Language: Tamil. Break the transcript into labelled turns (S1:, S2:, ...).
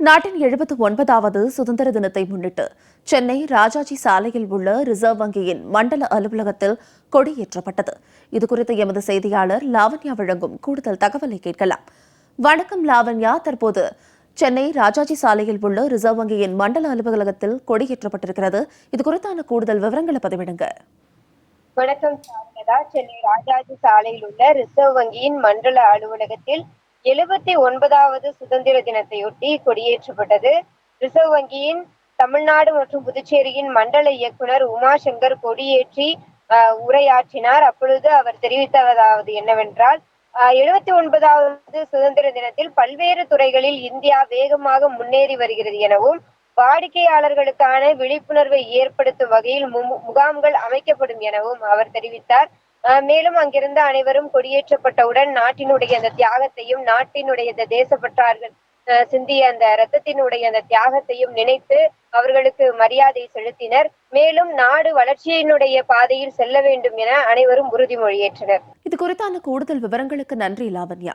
S1: நாட்டின் எழுபத்து ஒன்பதாவது சுதந்திர தினத்தை முன்னிட்டு சென்னை ராஜாஜி சாலையில் உள்ள ரிசர்வ் வங்கியின் மண்டல அலுவலகத்தில் கொடியேற்றப்பட்டது. இதுகுறித்து எமது செய்தியாளர் லாவண்யா வழங்கும் கூடுதல் தகவலை கேட்கலாம். வணக்கம் லாவண்யா. தற்போது சென்னை ராஜாஜி சாலையில் உள்ள ரிசர்வ் வங்கியின் மண்டல அலுவலகத்தில் கொடியேற்றப்பட்டிருக்கிறது. இதுகுறித்தான கூடுதல் விவரங்களை பதிவிடுங்க.
S2: வணக்கம் சென்னை ராஜாஜி சாலையில் உள்ள ரிசர்வ் வங்கியின் மண்டல அலுவலகத்தில் எழுபத்தி ஒன்பதாவது சுதந்திர தினத்தையொட்டி கொடியேற்றப்பட்டது. ரிசர்வ் வங்கியின் தமிழ்நாடு மற்றும் புதுச்சேரியின் மண்டல இயக்குனர் உமாசங்கர் கொடியேற்றி உரையாற்றினார். அப்பொழுது அவர் தெரிவித்ததாவது என்னவென்றால் எழுபத்தி ஒன்பதாவது சுதந்திர தினத்தில் பல்வேறு துறைகளில் இந்தியா வேகமாக முன்னேறி வருகிறது எனவும் வாடிக்கையாளர்களுக்கான விழிப்புணர்வை ஏற்படுத்தும் வகையில் மு- முகாம்கள் அமைக்கப்படும் எனவும் அவர் தெரிவித்தார். மேலும் அங்கிருந்த அனைவரும் கொடியேற்றப்பட்டவுடன் நாட்டினுடைய அந்த தியாகத்தையும் நாட்டினுடைய அந்த தேசப்பற்றார்கள் அஹ் சிந்திய அந்த ரத்தத்தினுடைய அந்த தியாகத்தையும் நினைத்து அவர்களுக்கு மரியாதை செலுத்தினர். மேலும் நாடு வளர்ச்சியினுடைய பாதையில் செல்ல வேண்டும் என அனைவரும் உறுதிமொழியேற்றனர்
S1: இது குறித்தான கூடுதல் விவரங்களுக்கு நன்றி லாவண்யா.